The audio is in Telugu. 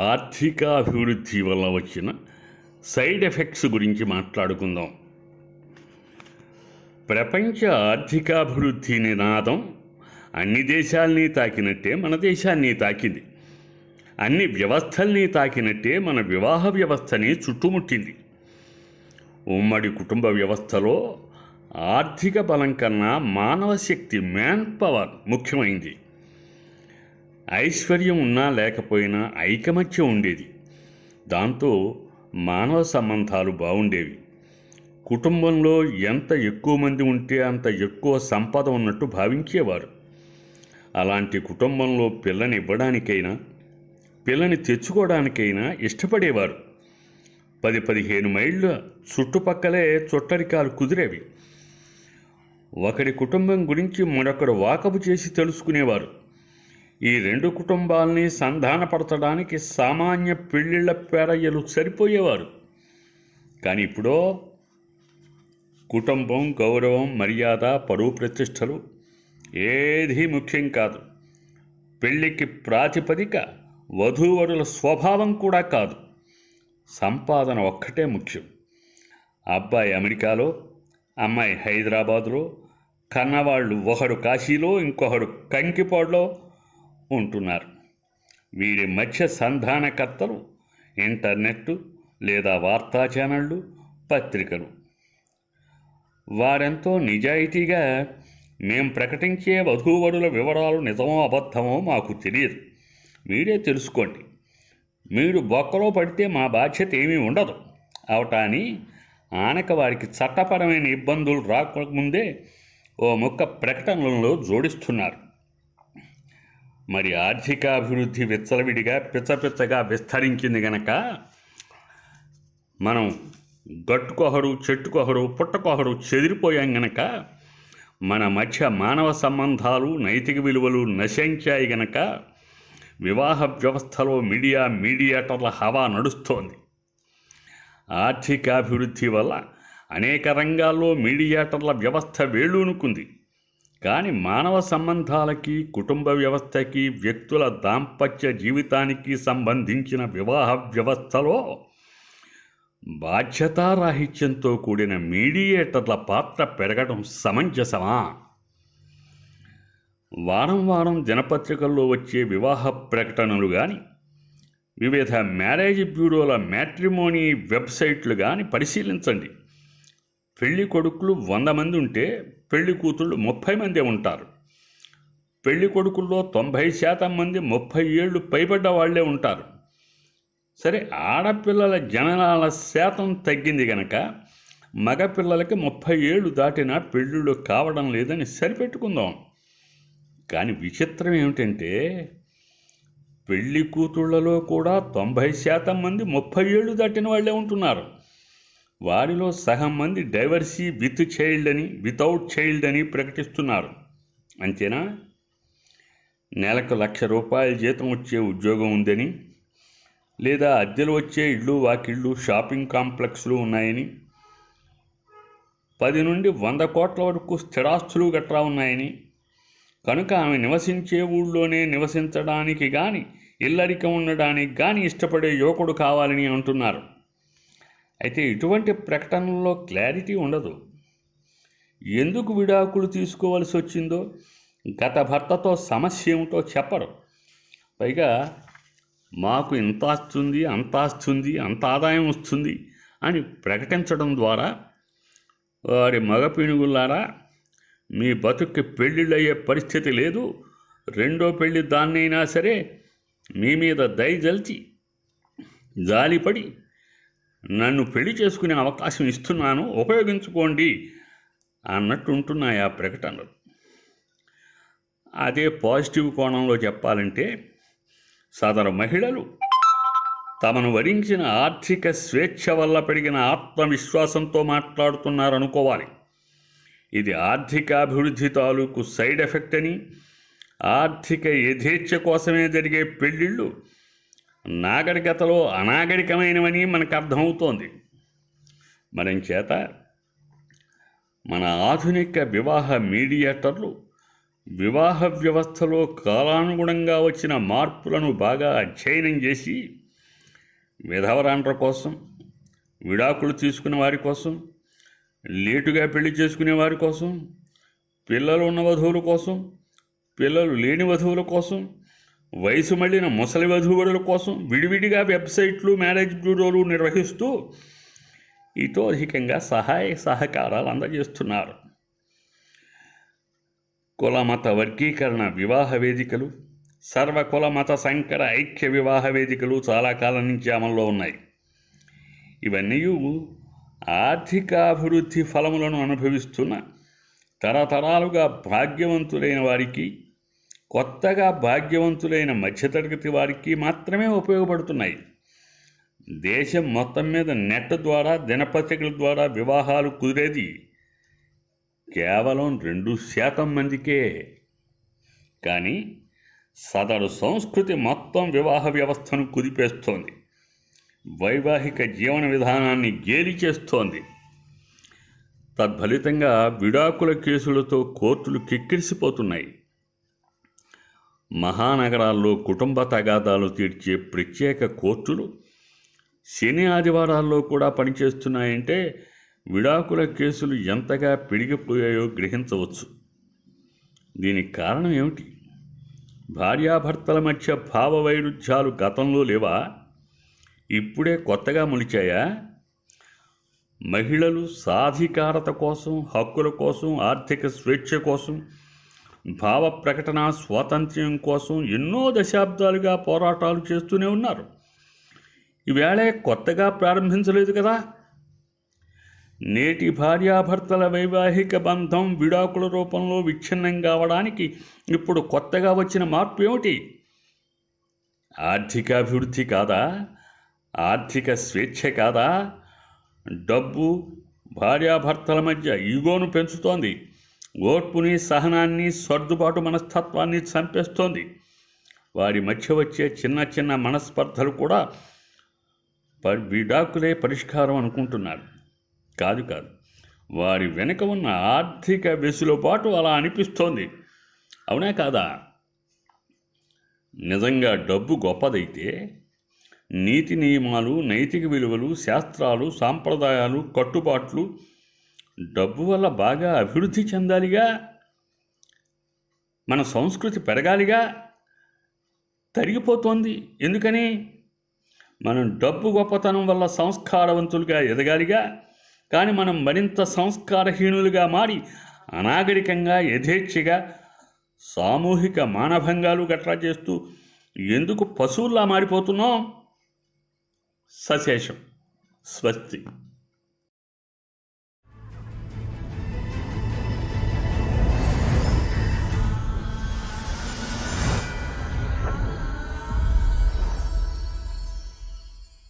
ఆర్థికాభివృద్ధి వల్ల వచ్చిన సైడ్ ఎఫెక్ట్స్ గురించి మాట్లాడుకుందాం. ప్రపంచ ఆర్థికాభివృద్ధి నినాదం అన్ని దేశాల్ని తాకినట్టే మన దేశాన్ని తాకింది. అన్ని వ్యవస్థల్ని తాకినట్టే మన వివాహ వ్యవస్థని చుట్టుముట్టింది. ఉమ్మడి కుటుంబ వ్యవస్థలో ఆర్థిక బలం కన్నా మానవ శక్తి మ్యాన్ పవర్ ముఖ్యమైంది. ఐశ్వర్యం ఉన్నా లేకపోయినా ఐకమత్యం ఉండేది. దాంతో మానవ సంబంధాలు బాగుండేవి. కుటుంబంలో ఎంత ఎక్కువ మంది ఉంటే అంత ఎక్కువ సంపద ఉన్నట్టు భావించేవారు. అలాంటి కుటుంబంలో పిల్లని ఇవ్వడానికైనా పిల్లని తెచ్చుకోవడానికైనా ఇష్టపడేవారు. పది పదిహేను మైళ్ళ చుట్టుపక్కలే చుట్టరికాలు కుదిరేవి. ఒకరి కుటుంబం గురించి మరొకరు వాకపు చేసి తెలుసుకునేవారు. ఈ రెండు కుటుంబాల్ని సంధానపరచడానికి సామాన్య పెళ్ళిళ్ళ పేరయ్యలు సరిపోయేవారు. కానీ ఇప్పుడో కుటుంబం గౌరవం మర్యాద పరువు ప్రతిష్టలు ఏది ముఖ్యం కాదు. పెళ్ళికి ప్రాతిపదిక వధూవరుల స్వభావం కూడా కాదు. సంపాదన ఒక్కటే ముఖ్యం. అబ్బాయి అమెరికాలో అమ్మాయి హైదరాబాదులో కన్నవాళ్ళు ఒకడు కాశీలో ఇంకొకడు కంకిపాడులో ఉంటున్నారు. వీరి మధ్య సంధానకర్తలు ఇంటర్నెట్ లేదా వార్తా ఛానళ్ళు పత్రికలు. వారెంతో నిజాయితీగా మేం ప్రకటించే వధూవరుల వివరాలు నిజమో అబద్ధమో మాకు తెలియదు. మీరే తెలుసుకోండి. మీరు బొక్కలో పడితే మా బాధ్యత ఏమీ ఉండదు. అవటాని ఆనక వారికి చట్టపరమైన ఇబ్బందులు రాకముందే ఓ ముక్క ప్రకటనలలో జోడిస్తున్నారు. మరి ఆర్థికాభివృద్ధి విచ్చలవిడిగా పిచ్చపిచ్చగా విస్తరించింది గనక మనం గట్టుకొహరు చెట్టుకొహరు పుట్టకొహరు చెదిరిపోయాం గనక మన మధ్య మానవ సంబంధాలు నైతిక విలువలు నశించాయి గనక వివాహ వ్యవస్థలో మీడియా మీడియేటర్ల హవా నడుస్తోంది. ఆర్థికాభివృద్ధి వల్ల అనేక రంగాల్లో మీడియేటర్ల వ్యవస్థ వేళ్ళూనుకుంది. కానీ మానవ సంబంధాలకి కుటుంబ వ్యవస్థకి వ్యక్తుల దాంపత్య జీవితానికి సంబంధించిన వివాహ వ్యవస్థలో బాధ్యతారాహిత్యంతో కూడిన మీడియేటర్ల పాత్ర పెరగడం సమంజసమా? వారం వారం దినపత్రికల్లో వచ్చే వివాహ ప్రకటనలు కానీ వివిధ మ్యారేజ్ బ్యూరోల మ్యాట్రిమోనీ వెబ్సైట్లు కానీ పరిశీలించండి. పెళ్ళి కొడుకులు వంద మంది ఉంటే పెళ్ళి కూతుళ్ళు ముప్పై మంది ఉంటారు. పెళ్ళి కొడుకుల్లో తొంభై శాతం మంది ముప్పై ఏళ్ళు పైబడ్డ వాళ్ళే ఉంటారు. సరే ఆడపిల్లల జననాల శాతం తగ్గింది గనక మగపిల్లలకి ముప్పై ఏళ్ళు దాటినా పెళ్ళిళ్ళు కావడం లేదని సరిపెట్టుకుందాం. కానీ విచిత్రం ఏమిటంటే పెళ్ళి కూతుళ్ళలో కూడా తొంభై శాతం మంది ముప్పై ఏళ్ళు దాటిన వాళ్ళే ఉంటున్నారు. వారిలో సగం మంది డైవర్సీ విత్ చైల్డ్ అని వితౌట్ చైల్డ్ అని ప్రకటిస్తున్నారు. అంతేనా? నెలకు లక్ష రూపాయల జీతం వచ్చే ఉద్యోగం ఉందని లేదా అద్దెలు వచ్చే ఇళ్ళు వాకిళ్ళు షాపింగ్ కాంప్లెక్స్లు ఉన్నాయని పది నుండి వంద కోట్ల వరకు స్థిరాస్తులు గట్రా ఉన్నాయని కనుక ఆమె నివసించే ఊళ్ళోనే నివసించడానికి కానీ ఇల్లరికం ఉండడానికి కానీ ఇష్టపడే యువకుడు కావాలని అంటున్నారు. అయితే ఇటువంటి ప్రకటనల్లో క్లారిటీ ఉండదు. ఎందుకు విడాకులు తీసుకోవాల్సి వచ్చిందో గత భర్తతో సమస్య ఏమిటో చెప్పరు. పైగా మాకు ఇంత వస్తుంది అంత వస్తుంది అంత ఆదాయం వస్తుంది అని ప్రకటించడం ద్వారా వారి మగ పిణుగులారా మీ బతుక్కి పెళ్ళిళ్ళయ్యే పరిస్థితి లేదు. రెండో పెళ్ళి దాన్నైనా సరే మీ మీద దయజల్చి జాలిపడి నన్ను పెళ్ళి చేసుకునే అవకాశం ఇస్తున్నాను ఉపయోగించుకోండి అన్నట్టుంటున్నాయి ఆ ప్రకటనలు. అదే పాజిటివ్ కోణంలో చెప్పాలంటే సదరు మహిళలు తమను వరించిన ఆర్థిక స్వేచ్ఛ వల్ల పెరిగిన ఆత్మవిశ్వాసంతో మాట్లాడుతున్నారనుకోవాలి. ఇది ఆర్థికాభివృద్ధి తాలూకు సైడ్ ఎఫెక్ట్ అని ఆర్థిక యథేచ్ఛ కోసమే జరిగే పెళ్ళిళ్ళు నాగరికతలో అనాగరికమైనవని మనకు అర్థమవుతోంది. మరంచేత మన ఆధునిక వివాహ మీడియేటర్లు వివాహ వ్యవస్థలో కాలానుగుణంగా వచ్చిన మార్పులను బాగా అధ్యయనం చేసి విధవరాండ్ర కోసం విడాకులు తీసుకునే వారి కోసం లేటుగా పెళ్ళి చేసుకునే వారి కోసం పిల్లలు ఉన్న వధువుల కోసం పిల్లలు లేని వధువుల కోసం వయసు మళ్ళిన ముసలి వధువుల కోసం విడివిడిగా వెబ్సైట్లు మ్యారేజ్ బ్యూరోలు నిర్వహిస్తూ ఇతోధికంగా సహాయ సహకారాలు అందజేస్తున్నారు. కులమత వర్గీకరణ వివాహ వేదికలు సర్వకుల మత సంకర ఐక్య వివాహ వేదికలు చాలా కాలం నుంచి అమల్లో ఉన్నాయి. ఇవన్నీ ఆర్థికాభివృద్ధి ఫలములను అనుభవిస్తున్న తరతరాలుగా భాగ్యవంతులైన వారికి కొత్తగా భాగ్యవంతులైన మధ్యతరగతి వారికి మాత్రమే ఉపయోగపడుతున్నాయి. దేశం మొత్తం మీద నెట్ ద్వారా దినపత్రికల ద్వారా వివాహాలు కుదిరేది కేవలం రెండు శాతం మందికే. కానీ సదరు సంస్కృతి మొత్తం వివాహ వ్యవస్థను కుదిపేస్తోంది. వైవాహిక జీవన విధానాన్ని గేలి చేస్తోంది. తద్ఫలితంగా విడాకుల కేసులతో కోర్టులు కిక్కిరిసిపోతున్నాయి. మహానగరాల్లో కుటుంబ తగాదాలు తీర్చే ప్రత్యేక కోర్టులు శని ఆదివారాల్లో కూడా పనిచేస్తున్నాయంటే విడాకుల కేసులు ఎంతగా పెరిగిపోయాయో గ్రహించవచ్చు. దీనికి కారణం ఏమిటి? భార్యాభర్తల మధ్య భావ వైరుధ్యాలు గతంలో లేవా? ఇప్పుడే కొత్తగా మొలిచాయా? మహిళలు సాధికారత కోసం హక్కుల కోసం ఆర్థిక స్వేచ్ఛ కోసం భావ ప్రకటన స్వాతంత్ర్యం కోసం ఎన్నో దశాబ్దాలుగా పోరాటాలు చేస్తూనే ఉన్నారు. ఈవేళ కొత్తగా ప్రారంభించలేదు కదా? నేటి భార్యాభర్తల వైవాహిక బంధం విడాకుల రూపంలో విచ్ఛిన్నం కావడానికి ఇప్పుడు కొత్తగా వచ్చిన మార్పు ఏమిటి? ఆర్థికాభివృద్ధి కాదా? ఆర్థిక స్వేచ్ఛ కాదా? డబ్బు భార్యాభర్తల మధ్య ఈగోను పెంచుతోంది. ఓర్పుని సహనాన్ని సర్దుబాటు మనస్తత్వాన్ని చంపేస్తోంది. వారి మధ్య వచ్చే చిన్న చిన్న మనస్పర్ధలు కూడా ప- విడాకులే పరిష్కారం అనుకుంటున్నారు. కాదు కాదు వారి వెనుక ఉన్న ఆర్థిక వెసులుబాటు అలా అనిపిస్తోంది. అవునా కాదా? నిజంగా డబ్బు గొప్పదైతే నీతి నియమాలు నైతిక విలువలు శాస్త్రాలు సాంప్రదాయాలు కట్టుబాట్లు డబ్బు వల్ల బాగా అభివృద్ధి చెందాలిగా మన సంస్కృతి పెరగాలిగా తరిగిపోతోంది. ఎందుకని? మనం డబ్బు గొప్పతనం వల్ల సంస్కారవంతులుగా ఎదగాలిగా కానీ మనం మరింత సంస్కారహీనులుగా మారి అనాగరికంగా యథేచ్ఛగా సామూహిక మానభంగాలు గట్రా చేస్తూ ఎందుకు పశువుల్లా మారిపోతున్నాం? సశేషం. స్వస్తి.